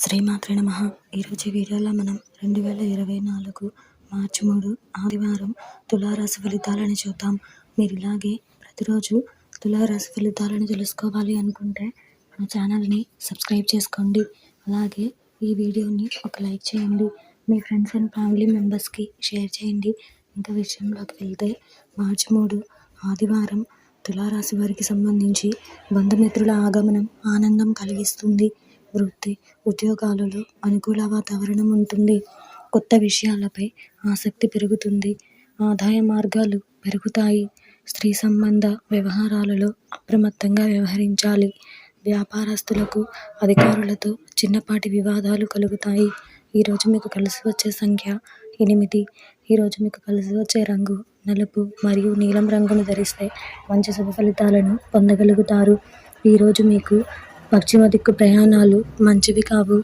శ్రీమాత్రే నమ. ఈరోజు వీడియోలో మనం రెండు వేల ఇరవై నాలుగు మార్చి మూడు ఆదివారం తులారాశి ఫలితాలను చూద్దాం. మీరు ఇలాగే ప్రతిరోజు తులారాశి ఫలితాలను తెలుసుకోవాలి అనుకుంటే మన ఛానల్ని సబ్స్క్రైబ్ చేసుకోండి. అలాగే ఈ వీడియోని ఒక లైక్ చేయండి. మీ ఫ్రెండ్స్ అండ్ ఫ్యామిలీ మెంబర్స్కి షేర్ చేయండి. ఇంకా విషయంలోకి వెళ్తే మార్చి మూడు ఆదివారం తులారాశి వారికి సంబంధించి బంధుమిత్రుల ఆగమనం ఆనందం కలిగిస్తుంది. వృత్తి ఉద్యోగాలలో అనుకూల వాతావరణం ఉంటుంది. కొత్త విషయాలపై ఆసక్తి పెరుగుతుంది. ఆదాయ మార్గాలు పెరుగుతాయి. స్త్రీ సంబంధ వ్యవహారాలలో అప్రమత్తంగా వ్యవహరించాలి. వ్యాపారస్తులకు అధికారులతో చిన్నపాటి వివాదాలు కలుగుతాయి. ఈరోజు మీకు కలిసి వచ్చే సంఖ్య ఎనిమిది. ఈరోజు మీకు కలిసి వచ్చే రంగు నలుపు మరియు నీలం రంగును ధరిస్తే మంచి శుభ ఫలితాలను పొందగలుగుతారు. ఈరోజు మీకు పశ్చిమ దిక్కు ప్రయాణాలు మంచివి కావు.